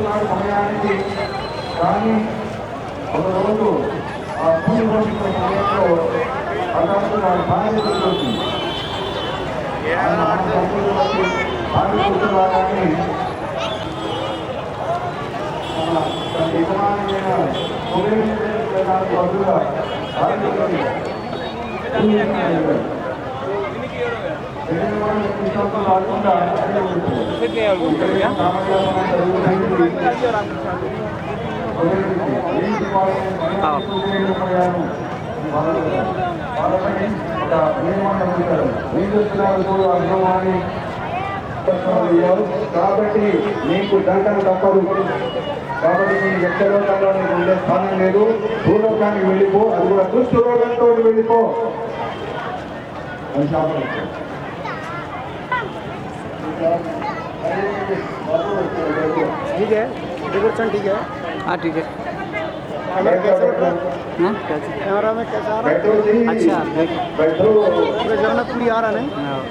వస్తున్నాడు సమయానికి కానీ ఒక రోజు ఆ పూజ పోషించిన సమయంలో అతను వారి భార్య వచ్చింది ఆయన ఆ యజమానమైన ఉపయోగించడానికి బదులుగా కాబట్టి నీకు దండన తప్పదు. కాబట్టి నీ వ్యక్తిలోకంలో నీకు ఉండే స్థానం లేదు. భూలోకానికి వెళ్ళిపో అది కూడా దుష్టురోగంతో వెళ్ళిపో. అని శాపం. ठीक है डेकोरेशन ठीक है हाँ ठीक है हाँ क्या चीज़? कैमरा में कैसा आ रहा बैठो जी अच्छा देख बैठो है जगन्नाथपुरी आ रहा नहीं हाँ।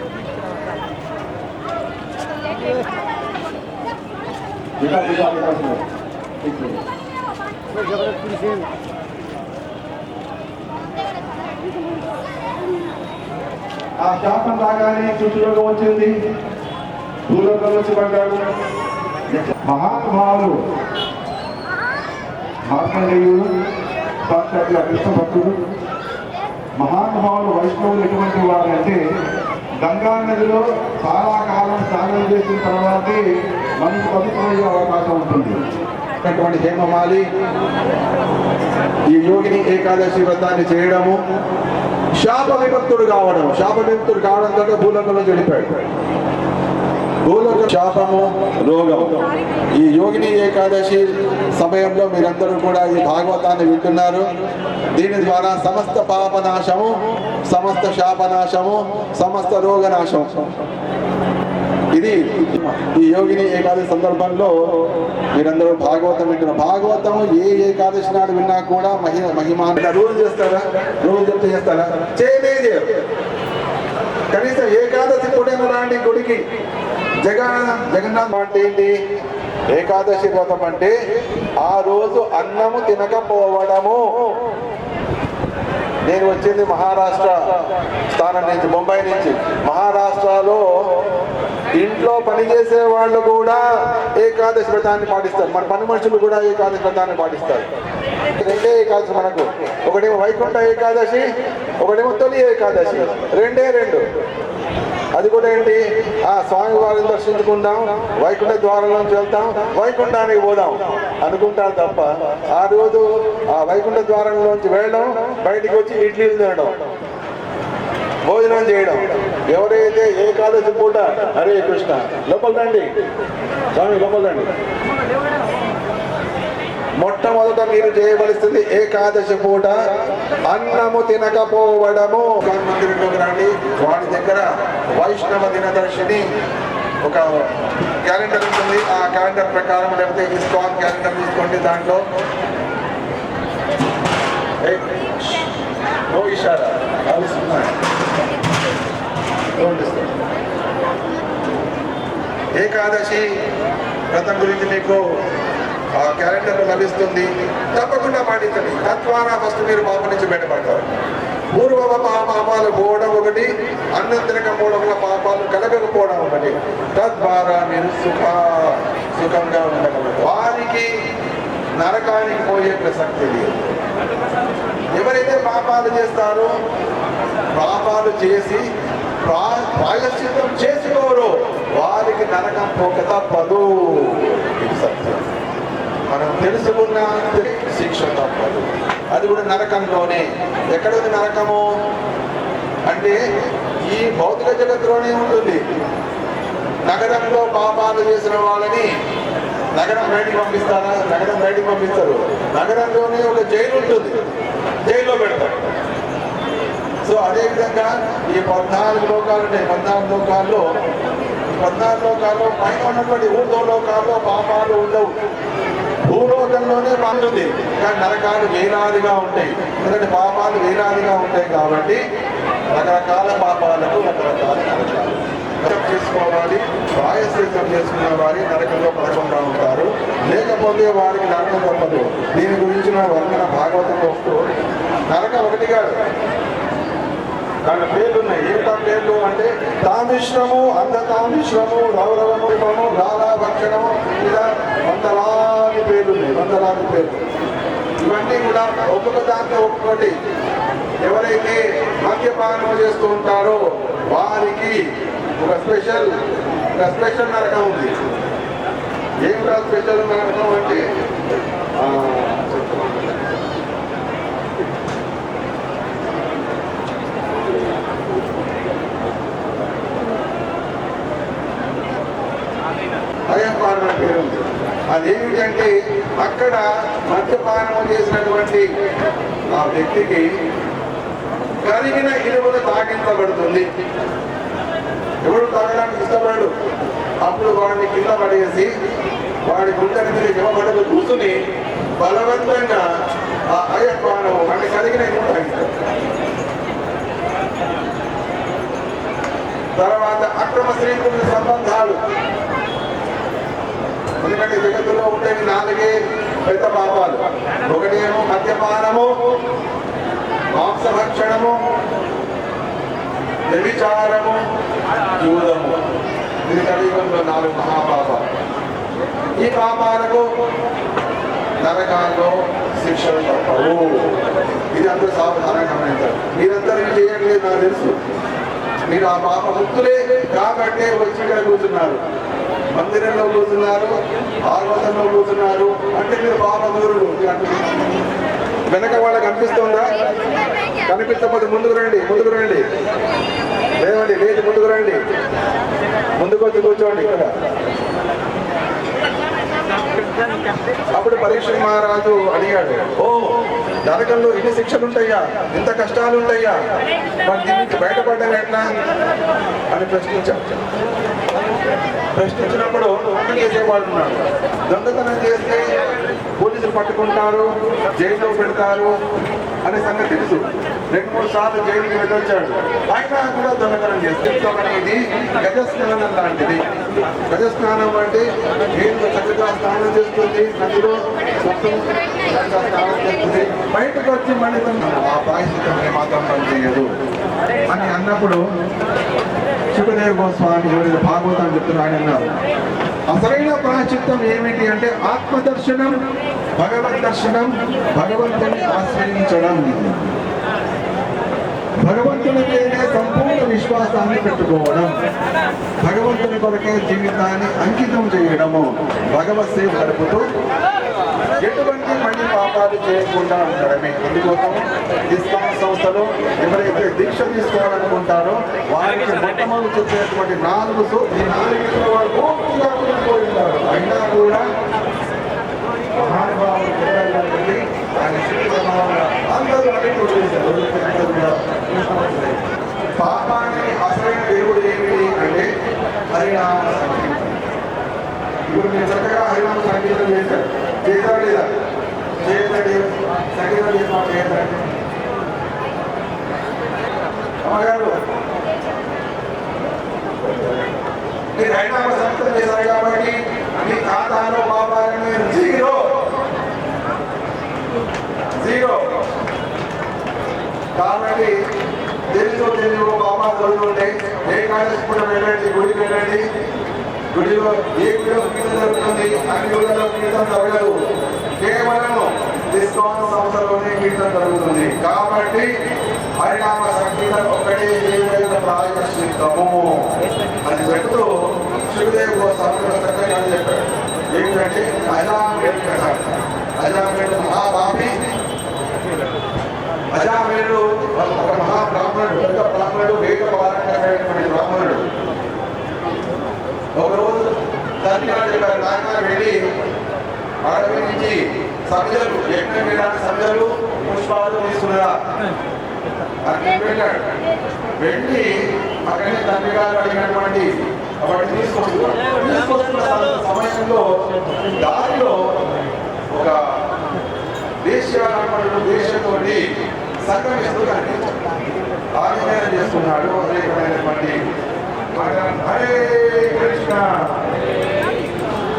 दिखा दिखा दिखा सुनो ठीक है वो जगन्नाथपुरी सेम ఆ శాపం రాగానే చుట్టులోకి వచ్చింది భూలోకం వచ్చి పడ్డాడు మహానుభావులు మార్కండేయుడు సాక్షాత్గా కృష్ణ భక్తుడు మహానుభావులు వైష్ణవులు ఎటువంటి వారు అంటే గంగా నదిలో చాలా కాలం స్నానం చేసిన తర్వాతే మనకు పవిత్రమయ్యే అవకాశం ఉంటుంది. అటువంటి హేమమాలి ఈ యోగిని ఏకాదశి వ్రతాన్ని చేయడము శాప విభక్తుడు కావడం శాప కావడం కావడంతో భూలంగంలో చెడిపాడు భూలోక శాపము రోగం ఈ యోగిని ఏకాదశి సమయంలో మీరందరూ కూడా ఈ భాగవతాన్ని వింటున్నారు. దీని ద్వారా సమస్త పాపనాశము సమస్త శాపనాశము సమస్త రోగనాశం ఇది ఈ యోగిని ఏకాదశి సందర్భంలో మీరందరూ భాగవతం వింటున్నారు. భాగవతం ఏ ఏకాదశి నాడు విన్నా కూడా మహి మహిమ రోజు చేస్తారా? రోజు చెప్తే చేస్తారా? చేయలేదు కనీసం ఏకాదశి కూడా రాండి గుడికి జగన్ జగన్నాథ్ అంటే ఏంటి? ఏకాదశి వ్రతం అంటే ఆ రోజు అన్నము తినకపోవడము. నేను వచ్చింది మహారాష్ట్ర స్థానం నుంచి ముంబై నుంచి. మహారాష్ట్రలో ఇంట్లో పనిచేసే వాళ్ళు కూడా ఏకాదశి వ్రతాన్ని పాటిస్తారు. మన పని మనుషులు కూడా ఏకాదశి వ్రతాన్ని పాటిస్తారు. రెండే ఏకాదశి మనకు. ఒకటేమో వైకుంఠ ఏకాదశి ఒకటేమో తొలి ఏకాదశి. రెండే రెండు. అది కూడా ఏంటి? ఆ స్వామి వారిని దర్శించుకుందాం వైకుంఠ ద్వారంలోంచి వెళ్తాం వైకుంఠానికి పోదాం అనుకుంటారు తప్ప ఆ రోజు ఆ వైకుంఠ ద్వారంలోంచి వెళ్ళడం బయటికి వచ్చి ఇడ్లీలు తినడం భోజనం చేయడం. ఎవరైతే ఏకాదశి పూట హరే కృష్ణ లోపల రండి. స్వామి లోపల రండి. మొట్టమొదట మీరు చేయవలసింది ఏకాదశి పూట అన్నము తినకపోవడము. మందిరంలోకి రండి. వాడి దగ్గర వైష్ణవ దినదర్శిని ఒక క్యాలెండర్ ఉంటుంది. ఆ క్యాలెండర్ ప్రకారం లేకపోతే ఇస్కాన్ క్యాలెండర్ తీసుకోండి దాంట్లో. ఏ- ఇషారా ఏకాదశి వ్రతం గురించి మీకు ఆ క్యాలెండర్ లభిస్తుంది తప్పకుండా పాటించండి. తద్వారా ఫస్ట్ మీరు పాప నుంచి బయటపడతారు. పూర్వ పాపాలు పోవడం ఒకటి అన్నం మూలముల పాపాలు కలగకపోవడం ఒకటి. తద్వారా మీరు సుఖ సుఖంగా ఉండగలరు. వారికి నరకానికి పోయే ప్రసక్తి ఎవరైతే పాపాలు చేస్తారో పాపాలు చేసి ప్రాయశ్చిత్తం చేసుకోరు వారికి నరకం పోక తప్పదు. ఇది సత్యం. మనం తెలుసుకున్న శిక్ష తప్పదు. అది కూడా నరకంలోనే. ఎక్కడ ఉంది నరకము? అంటే ఈ భౌతిక జగత్తులోనే ఉంటుంది. నగరంలో పాపాలు చేసిన వాళ్ళని నగరం బయటికి పంపిస్తారా? నగరం బయటికి పంపిస్తారు. నగరంలోనే ఒక జైలు ఉంటుంది. జైల్లో పెడతారు. సో అదేవిధంగా ఈ పద్నాలుగు లోకాలు ఉన్నాయి పద్నాలుగు లోకాల్లో పద్నాలుగు లోకాల్లో పైన ఉన్నటువంటి ఊర్దో లోకాల్లో పాపాలు ఉండవు. భూలోకంలోనే మారుతుంది. కానీ నరకాలు వేలాదిగా ఉంటాయి. ఎందుకంటే పాపాలు వేలాదిగా ఉంటాయి కాబట్టి రకరకాల పాపాలకు రకరకాల నరకాలు చేసుకోవాలి ప్రాయశ్చితం చేసుకున్న వారి నరకంలో పడకుండా ఉంటారు. లేకపోతే వారికి నరకం తప్పదు. దీని గురించిన వర్ణన భాగవతంలో వస్తూ నరకం ఒకటి కాదు. దాని పేర్లు ఉన్నాయి ఏమిటా పేర్లు అంటే తామిశ్రము అంధతామిశ్రము రౌరవము రాలా భక్షణము ఇలా వందలా పేర్లు ఉన్నాయి వందలాది పేర్లు. ఇవన్నీ కూడా ఒక్కొక్క దాంట్లో ఒక్కొక్కటి. ఎవరైతే మద్యపానం చేస్తూ ఉంటారో వారికి ఒక స్పెషల్ ఒక స్పెషల్ నరకం ఉంది. ఏం స్పెషల్ నరకం అంటే ఆ, అయ్యపానం అని పేరు ఉంది అదేమిటంటే అక్కడ మద్యపానం చేసినటువంటి ఆ వ్యక్తికి కరిగిన ఇనుములు తాగించబడుతుంది ఎవడు తాగడానికి ఇష్టపడడు. అప్పుడు వాడిని కింద పడేసి వాడి గుండెని మీద ఇవ్వబడలు కూర్చుని బలవంతంగా ఆ అయ్యపానం వాడిని కలిగిన ఇనుము తాగిస్తాడు తర్వాత అక్రమ శ్రీకుల సంబంధాలు. ఎందుకంటే జగత్తులో ఉండేవి నాలుగే పెద్ద పాపాలు. ఒకటి ఏమో మద్యపానము మాంసభక్షణము వ్యభిచారము జూదము. ఇది కలియుగంలో నాలుగు మహాపాపాలు. ఈ పాపాలకు నరకాల్లో శిక్షలు తప్పవు. ఇది అందరూ సావధానంగా గమనించారు మీరందరూ చేయట్లేదు నాకు తెలుసు. మీరు ఆ పాప ముక్తులే కాబట్టే వచ్చి ఇక్కడ కూర్చున్నారు. మందిరంలో కూర్చున్నారు ఆర్వతంలో కూర్చున్నారు. అంటే మీరు పాప దూరుడు. వెనక వాళ్ళకి కనిపిస్తుందా కనిపించకపోతే ముందుకు రండి ముందుకు రండి. లేవండి లేదు ముందుకు రండి. ముందుకు వచ్చి కూర్చోండి ఇక్కడ. అప్పుడు పరీక్ష మహారాజు అడిగాడు ఓ నరకంలో ఇన్ని శిక్షలు ఉంటాయా ఇంత కష్టాలు ఉంటాయా మరి దీని నుంచి బయటపడ్డం ఎట్లా? అని ప్రశ్నించాడు. ప్రశ్నించినప్పుడు దొంగతనం వాళ్ళు ఉన్నాడు దొంగతనం చేస్తే నోటీసులు పట్టుకుంటారు జైల్లో పెడతారు అనే సంగతి తెలుసు. రెండు మూడు సార్లు జైలుకి వెళ్ళొచ్చాడు. అయినా కూడా దొంగతనం చేస్తాం ఇది గజ స్నానం లాంటిది. గజ స్నానం అంటే నేను చక్కగా స్నానం చేస్తుంది నదిలో మొత్తం స్నానం చేస్తుంది. బయటకు వచ్చి మళ్ళీ ఆ పాయసితం మాత్రం పనిచేయదు అని అన్నప్పుడు సుఖదేవ్ గోస్వామి ఎవరైతే భాగవతం చెప్తున్నారు ఆయన అన్నారు. అసలైన ప్రాచిత్వం ఏమిటి అంటే ఆత్మదర్శనం భగవత్ దర్శనం భగవంతుని ఆశ్రయించడం. భగవంతుని మీదే సంపూర్ణ విశ్వాసాన్ని పెట్టుకోవడం. భగవంతుని కొరకే జీవితాన్ని అంకితం చేయడము. భగవత్ సేవ గడుపుతూ ఎటువంటి మళ్ళీ పాపాలు చేయకుండా ఉండడమే. అందుకోసం ఇస్లాం సంస్థలు ఎవరైతే దీక్ష తీసుకోవాలనుకుంటారో వారికి మొట్టమొదటి చెప్పేటువంటి నాలుగు సో ఈ నాలుగు వారు పూర్తిగా కూలిపోయి ఉంటారు. అయినా కూడా మహానుభావులు ఆయన శక్తి ప్రభావంగా అందరూ అడిగి వదిలేశారు వదిలిపెట్టి అసలైన దేవుడు ఏమిటి అంటే హరినామ ఇప్పుడు మీరు చక్కగా హరినామ చేశారు చేశారు లేదా సంగీతం చేసిన అమ్మగారు మీరు హరినామ చేశారు కాబట్టి మీ ఖాతాలో పాపాలని జీరో. జీరో. కాబట్టి తెలుసో తెలియో బాబా చదువుతుంటే ఏ కాలేజ్ కూడా వెళ్ళండి గుడికి వెళ్ళండి. గుడిలో ఏ గుడిలో గీత జరుగుతుంది అన్ని గుడిలో గీతం జరగదు. కేవలం డిస్కౌంట్ సంస్థలోనే గీతం జరుగుతుంది. కాబట్టి పరిణామ సంగీతం ఒక్కటే ఏదైన ప్రాయశ్చిత్తము. అని చెప్తూ శివదేవ్ సంస్కృతంగా చెప్పాడు ఏంటంటే అజామేడు కథ అజామేడు మహాబాపి అజామేడు ఒక మహాబ్రాహ్మణుడు పెద్ద బ్రాహ్మణుడు వేద పారాయణమైనటువంటి బ్రాహ్మణుడు. ఒకరోజు తండ్రి గారు చెప్పారు నాన్న వెళ్ళి అడవి నుంచి సబ్జలు యజ్ఞం వెళ్ళాలి సబ్జలు పుష్పాలు తీసుకురా అక్కడికి వెళ్ళాడు. వెళ్ళి అక్కడే తండ్రి గారు అడిగినటువంటి వాటిని తీసుకొస్తున్నారు తీసుకొస్తున్న సమయంలో దారిలో ఒక దేశీయ దేశంతో సంఘం ఎందుకంటే ఆంజనేయ చేస్తున్నాడు అనేకమైనటువంటి హరే కృష్ణ.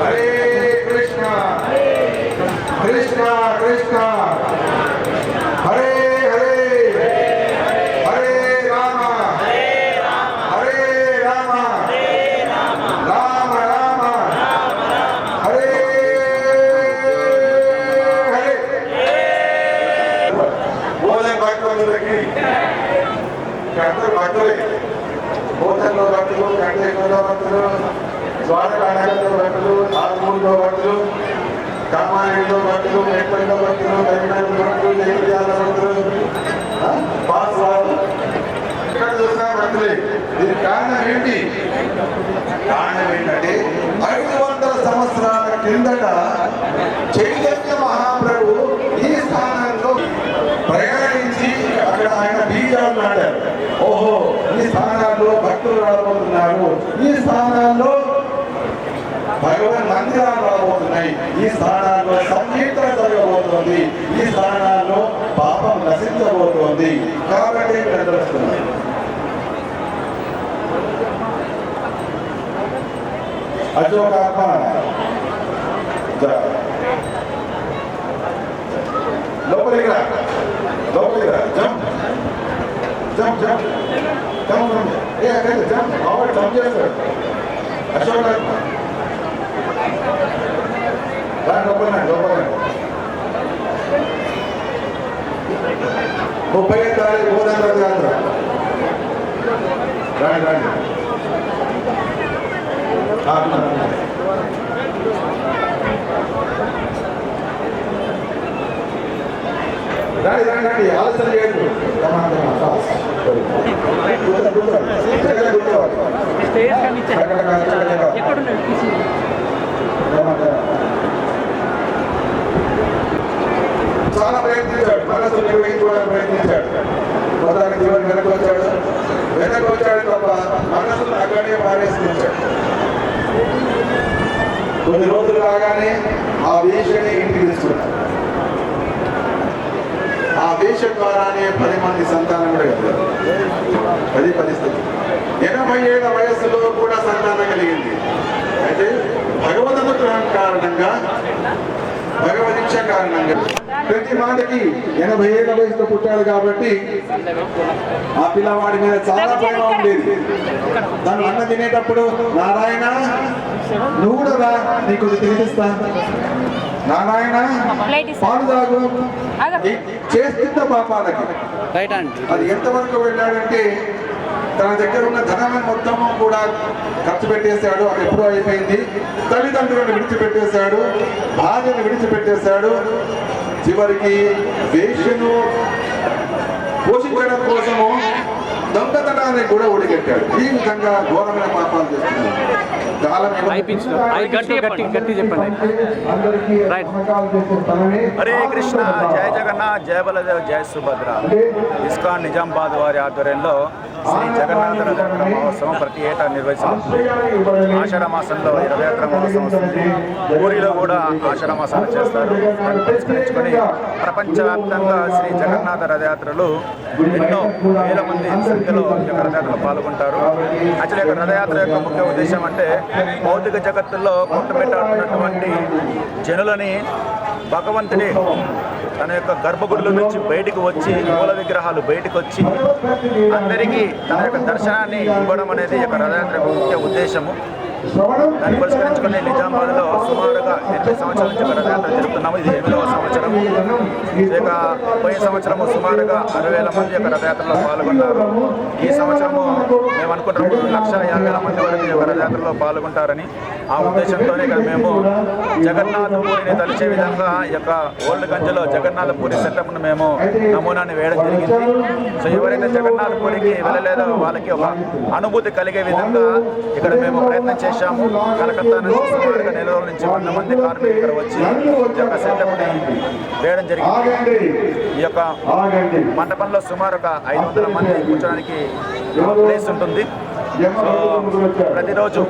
హరే కృష్ణ కృష్ణ. ద్వారకానగర్లో భక్తులు ఆత్మూరులో భక్తులు కామారెడ్డిలో భక్తులు ఎక్కడిలో భక్తులు కరీంనగర్ భక్తులు జగిత్యాల భక్తులు పాస్ బాన్సువాడ. ఎక్కడ చూసినా భక్తులే దీనికి కారణం ఏంటి? కారణం ఏంటంటే ఐదు వందల సంవత్సరాల కిందట చైతన్య మహాప్రభు ఈ స్థానంలో ప్రయాణించి అక్కడ ఆయన బీజాలు నాడారు ఓహో ఈ స్థానాల్లో భక్తులు రాబోతున్నారు. ఈ స్థానాల్లో భగవన్ మందిరాలు రాబోతున్నాయి. ఈ స్థానాల్లో సంకీర్తన జరగబోతోంది. ఈ స్థానాల్లో పాపం నశించబోతోంది. కాబట్టి ఇక్కడ తెలుస్తున్నారు అశోకాత్మ లోపలికి రా. లోపలికి రా. జంప్. Jump jump. జంప్ ఏ అక్కడ జంప్. జంప్ చేస్తాడు. అశోకాత్మ ముప్పై ఐదు తారీఖు గోదావరి రథయాత్ర రాండి రాండి రాండి ఆలస్యం కూర్చోవాలి చక్కగా చక్కగా చాలా ప్రయత్నించాడు మనసు నిర్వహించుకోవడానికి ప్రయత్నించాడు. మొత్తానికి జీవన్ వెనక్కి వచ్చాడు. వెనక్కి వచ్చాడు తప్ప మనసును అక్కడే పారేసుకుంటాడు కొన్ని రోజులు రాగానే ఆ వేషని ఇంటికి తీసుకున్నాడు. ఆ వేష ద్వారానే పది మంది సంతానం కూడా కలిగారు. అది పరిస్థితి ఎనభై ఏళ్ళ వయస్సులో కూడా సంతానం కలిగింది. అయితే భగవద్ అనుగ్రహం కారణంగా భగవదీక్ష కారణంగా ప్రతి మాటకి ఎనభై ఏళ్ళ వయసులో పుట్టాడు కాబట్టి ఆ పిల్లవాడి మీద చాలా ప్రేమ ఉండేది. తను అన్న తినేటప్పుడు నారాయణ నువ్వు కూడా నీకు కొద్ది తినిపిస్తా. నారాయణ. పాలు తాగు. చేస్తున్న పాపాలకి? అది ఎంతవరకు వెళ్ళాడంటే తన దగ్గర ఉన్న ధనాన్ని మొత్తము కూడా ఖర్చు పెట్టేశాడు. అది ఎప్పుడూ అయిపోయింది. తల్లిదండ్రులను విడిచిపెట్టేశాడు. భార్యను విడిచిపెట్టేశాడు. చివరికి వేష్యను పోషించడం కోసము దొంగతనాన్ని కూడా ఒడిగట్టాడు. ఈ విధంగా ఘోరమైన పాపాలు చేస్తున్నాడు. హరే కృష్ణ జయ జగన్నాథ్ జయ బలదేవ్ జయ సుభద్ర. ఇస్కాన్ నిజామాబాద్ వారి ఆధ్వర్యంలో శ్రీ జగన్నాథ రథ మహోత్సవం ప్రతి ఏటా నిర్వహిస్తుంది ఆషాఢ మాసంలో మహోత్సవం వస్తుంది. ఊరిలో కూడా ఆషాఢ మాసాలు చేస్తారు. దాన్ని పురస్కరించుకొని ప్రపంచవ్యాప్తంగా శ్రీ జగన్నాథ రథయాత్రలు ఎన్నో వేల మంది సంఖ్యలో యొక్క రథయాత్రలో పాల్గొంటారు. యాక్చువల్లీ యొక్క రథయాత్ర యొక్క ముఖ్య ఉద్దేశం అంటే భౌతిక జగత్తులో కొట్టుమిట్టాడుతున్నటువంటి జనులని భగవంతుడి తన యొక్క గర్భగుడిలో నుంచి బయటికి వచ్చి మూల విగ్రహాలు బయటకు వచ్చి అందరికీ తన యొక్క దర్శనాన్ని ఇవ్వడం అనేది ఈ యొక్క రథయాత్ర ముఖ్య ఉద్దేశము. దాన్ని పురస్కరించుకుని నిజామాబాద్లో సుమారుగా ఎనిమిది సంవత్సరాల నుంచి ఒక రథయాత్ర జరుపుతున్నాము. ఇది ఎనిమిదవ సంవత్సరం. ఇక పోయిన సంవత్సరము సుమారుగా అరవై వేల మంది యొక్క రథయాత్రలో పాల్గొన్నారు. ఈ సంవత్సరము మేము అనుకుంటున్నాము లక్ష యాభై వేల మంది వరకు ఈ యొక్క రథయాత్రలో పాల్గొంటారని. ఆ ఉద్దేశంతోనే ఇక్కడ మేము జగన్నాథ పూరిని తలిచే విధంగా ఈ యొక్క ఓల్డ్ గంజలో జగన్నాథ పూరి సెటప్ను మేము నమూనాని వేయడం జరిగింది. సో ఎవరైతే జగన్నాథ పూరికి వెళ్ళలేదో వాళ్ళకి ఒక అనుభూతి కలిగే విధంగా ఇక్కడ మేము ప్రయత్నం చేశాము. కలకత్తా నుంచి సుమారుగా నెల రోజుల నుంచి వంద మంది కార్మికులు ఇక్కడ వచ్చి ఈ యొక్క సెటప్ని వేయడం జరిగింది. ఈ యొక్క మండపంలో సుమారు ఒక ఐదు వందల మంది కూర్చోడానికి ప్లేస్ ఉంటుంది. సో ప్రతిరోజు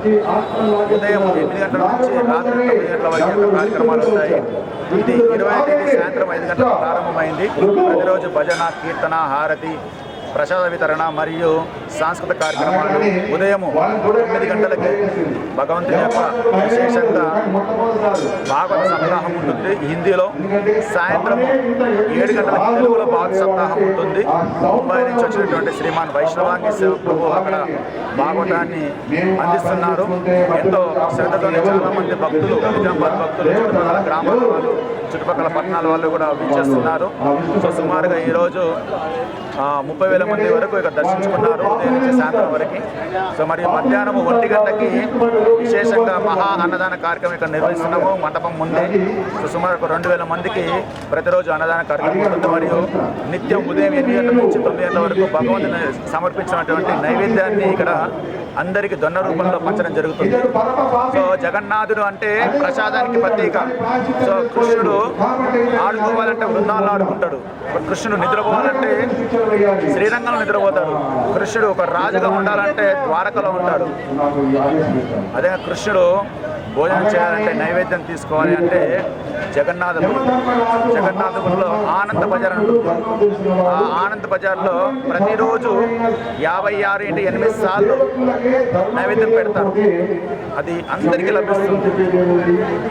ఉదయం ఎనిమిది గంటల నుంచి రాత్రి తొమ్మిది గంటల వరకు కార్యక్రమాలు ఉంటాయి. ఇది ఇరవై తేదీ సాయంత్రం ఐదు గంటలకు ప్రారంభమైంది. ప్రతిరోజు భజన కీర్తన హారతి ప్రసాద వితరణ మరియు సాంస్కృతిక కార్యక్రమాలు ఉదయం తొమ్మిది గంటలకి భగవంతుని యొక్క విశేషంగా భాగవత సప్తాహం ఉంటుంది. హిందీలో సాయంత్రం ఏడు గంటలకు తెలుగులో భాగవత సప్తాహం ఉంటుంది. ముంబై నుంచి వచ్చినటువంటి శ్రీమాన్ వైష్ణవాంగి ప్రభు అక్కడ భాగవతాన్ని అందిస్తున్నారు. ఎంతో శ్రద్ధతోనే చాలా మంది భక్తులు నిజామాబాద్ భక్తులు చుట్టుపక్కల గ్రామాల వాళ్ళు చుట్టుపక్కల పట్టణాల వాళ్ళు కూడా విచ్చేస్తున్నారు. సో సుమారుగా ఈరోజు ముప్పై వేల మంది వరకు ఇక్కడ దర్శించుకున్నారు ఉదయం నుంచి సాయంత్రం వరకు. సో మరియు మధ్యాహ్నం ఒంటి గంటకి విశేషంగా మహా అన్నదాన కార్యక్రమం ఇక్కడ నిర్వహిస్తున్నాము. మండపం ముందే సో సుమారు ఒక రెండు వేల మందికి ప్రతిరోజు అన్నదాన కార్యక్రమం ఉంటుంది మరియు నిత్యం ఉదయం ఎనిమిది గంటల నుంచి తొమ్మిది గంటల వరకు భగవంతుని సమర్పించినటువంటి నైవేద్యాన్ని ఇక్కడ అందరికీ దొన్న రూపంలో పంచడం జరుగుతుంది. సో జగన్నాథుడు అంటే ప్రసాదానికి ప్రతీక. సో కృష్ణుడు ఆడుకోవాలంటే వృందాలను ఆడుకుంటాడు. కృష్ణుడు నిద్రపోవాలి నిద్రపోవాలంటే శ్రీరంగంలో నిద్రపోతాడు. కృష్ణుడు ఒక రాజుగా ఉండాలంటే ద్వారకలో ఉంటాడు. అదే కృష్ణుడు భోజనం చేయాలంటే నైవేద్యం తీసుకోవాలి అంటే జగన్నాథపురం జగన్నాథపురంలో ఆనంద బజార్ ఉంటుంది. ఆ ఆనంద బజార్లో ప్రతిరోజు యాభై ఆరు ఇంటి ఎనిమిది సార్లు నైవేద్యం పెడతారు. అది అందరికీ లభిస్తుంది.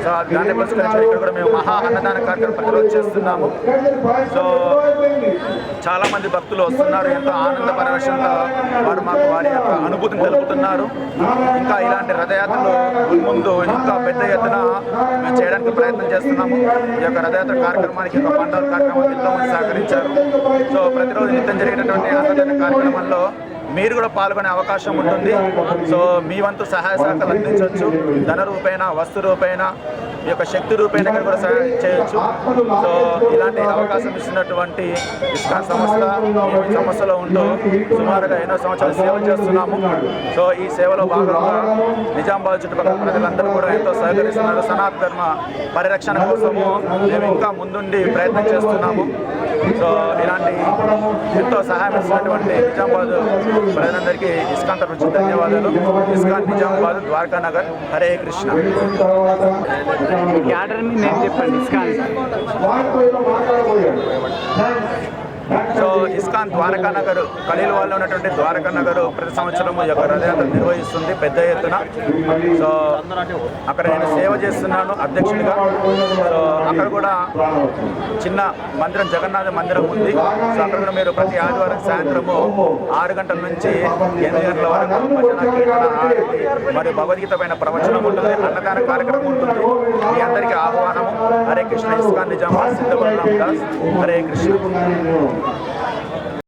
సో దాన్ని పురస్కరించుకొని ఇక్కడ కూడా మేము మహా అన్నదాన కార్యక్రమం ప్రతిరోజు చేస్తున్నాము. సో చాలామంది భక్తులు వస్తున్నారు. ఎంతో ఆనంద పరవశంగా వారు మాకు వారి యొక్క అనుభూతిని తెలుపుతున్నారు. ఇంకా ఇలాంటి రథయాత్రలు ముందు ఇంకా పెద్ద ఎత్తున మేము చేయడానికి ప్రయత్నం చేస్తున్నాము. ఈ యొక్క రథయాత్ర కార్యక్రమానికి ఒక పండుగ కార్యక్రమానికి ఎంతో సహకరించారు. సో ప్రతిరోజు నిత్యం జరిగేటటువంటి అన్నదాన కార్యక్రమంలో మీరు కూడా పాల్గొనే అవకాశం ఉంటుంది. సో మీ వంతు సహాయ సహకారాలు అందించవచ్చు. ధన రూపేణ వస్తు రూపేణ మీ యొక్క శక్తి రూపేణ కూడా సహాయం చేయొచ్చు. సో ఇలాంటి అవకాశం ఇస్తున్నటువంటి ఇస్కాన్ సంస్థ సమస్యలో సంస్థలో ఉంటూ సుమారుగా ఎన్నో సంవత్సరాలు సేవ చేస్తున్నాము. సో ఈ సేవలో భాగంగా నిజామాబాద్ చుట్టుపక్కల ప్రజలందరూ కూడా ఎంతో సహకరిస్తున్నారు. సనాత్ ధర్మ పరిరక్షణ కోసము మేము ఇంకా ముందుండి ప్రయత్నం చేస్తున్నాము. సో ఇలాంటి ఎంతో సహాయం ఇస్తున్నటువంటి నిజామాబాద్ ప్రజలందరికీ ఇస్కాన్ తరఫు నుంచి ధన్యవాదాలు. ఇస్కాన్ నిజామాబాద్ ద్వారకా నగర్ హరే కృష్ణ. చెప్పండి ఇస్కాన్. ఇస్కాన్ ద్వారకా నగర్ ఖలీల్ వాళ్ళు ఉన్నటువంటి ద్వారకా నగర్ ప్రతి సంవత్సరం ఈ యొక్క రథయాత్ర నిర్వహిస్తుంది పెద్ద ఎత్తున. సో అక్కడ నేను సేవ చేస్తున్నాను అధ్యక్షుడిగా. సో అక్కడ కూడా చిన్న మందిరం జగన్నాథ మందిరం ఉంది. సో అక్కడ కూడా మీరు ప్రతి ఆదివారం సాయంత్రము ఆరు గంటల నుంచి ఎనిమిది గంటల వరకు భజన కీర్తన మరియు భగవద్గీత పైన ప్రవచనం ఉంటుంది అన్నదాన కార్యక్రమం ఉంటుంది. మీ అందరికీ ఆహ్వానము. హరే కృష్ణ ఇస్కాన్ నిజామాబాద్ సిద్ధవరం దాస్ హరే కృష్ణ.